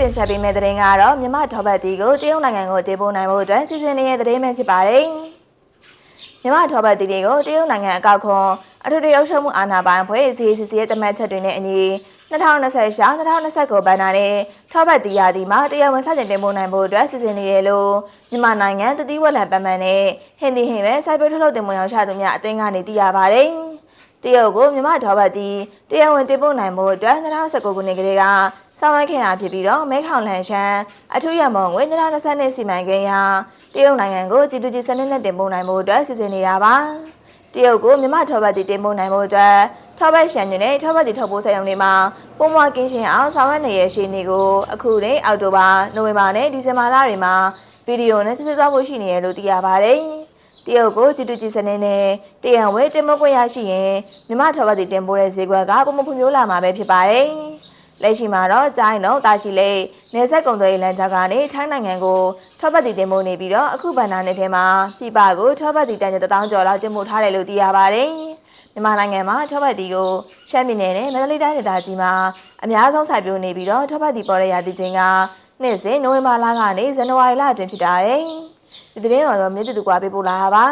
တင်ဆက်ပေးမယ့်သတင်းကတော့မြမထောပတ်တီကိုတရုတ်နိုင်ငံကိုတင်ပို့နိုင်ဖို့အတွက်စီစဉ်နေတဲ့သတင်းပဲဖြစ်ပါတယ်။မြမထောပတ်တီတွေကိုတရုတ်နိုင်ငံအကောက်ခွန်အထူးတရုတ်ရှုံးမှုအာဏာပိုင်ဖွဲ့ CCC ရဲ့တမတ်ချက်တွေနဲ့အညီ2020ရှာ2029ဘဏ္ဍာနဲ့ထောပတ်တီယာဒီမှာတရားဝင်စတင်တင်ပို့နိုင်ဖို့အတွက်စီစဉ်နေတယ်လို့မြန်မာနိုင်ငံတတိဝက်လံပတ်မှန်နဲ့ဟင်ဒီဟင်ပဲစိုက်ပျိုးထုတ်လုပ်တင်ပို့ရောင်းချသူများအသင်းကနေသိရပါတယ်။တရုတ်ကိုမြမထောပတ်တီတရားဝင်တင်ပို့နိုင်ဖို့အတွက်2019ခုနှစ်ကလေးက ဆောင်ရွက်ခဲ့တာဖြစ်ပြီးတော့မဲခေါင်လန်ရှမ်းအထူးရမုံငွေ2020နှစ်စီမံကိန်းအရတရုတ်နိုင်ငံကို G2G စနစ်နဲ့တင်ပို့နိုင်ဖို့အတွက်စီစဉ်နေတာပါတရုတ်ကိုမြမထောပတ်တီတင်ပို့နိုင်ဖို့အတွက်ထောပတ်ရှန်တွေနဲ့ထောပတ်တီထုတ်ပိုးဆိုင်ရုံတွေမှာပုံမကင်းရှင်းအောင်ဆောင်ရွက်နေရရှိနေကိုအခုနေအောက်တိုဘာနိုဝင်ဘာနဲ့ဒီဇင်ဘာလတွေမှာဗီဒီယိုနဲ့စစ်စစ်သွားဖို့ရှိနေရလို့သိရပါတယ်တရုတ်ကို G2G စနစ်နဲ့တရံဝဲတင်မခွင့်ရရှိရင်မြမထောပတ်တီတင်ပို့တဲ့ဈေးကွက်ကပုံမဖွံ့ဖြိုးလာမှာပဲဖြစ်ပါတယ် လက်ရှိမှာတော့ကျိုင်းလုံးတာရှိလေနေဆက်ကုံသွေးလမ်းကြောင်းကနေထိုင်းနိုင်ငံကိုထောပတ်တီတင်ပို့နေပြီးတော့အခုဗန္နာနယ်ထဲမှာပြပကိုထောပတ်တီတန်ကျတောင်းကျော်လောက်တင်ပို့ထားတယ်လို့သိရပါတယ်မြန်မာနိုင်ငံမှာထောပတ်တီကိုရှမ်းပြည်နယ်နဲ့မန္တလေးတိုင်းဒေသကြီးမှာအများဆုံးစိုက်ပျိုးနေပြီးတော့ထောပတ်တီပေါ်ရရတဲ့ချင်းကနေ့စဉ်နိုဝင်ဘာလကနေဇန်နဝါရီလအတွင်းဖြစ်တာတယ်ဒီသတင်းတော်တော့မြေတူတူကွာပေးပို့လာတာပါ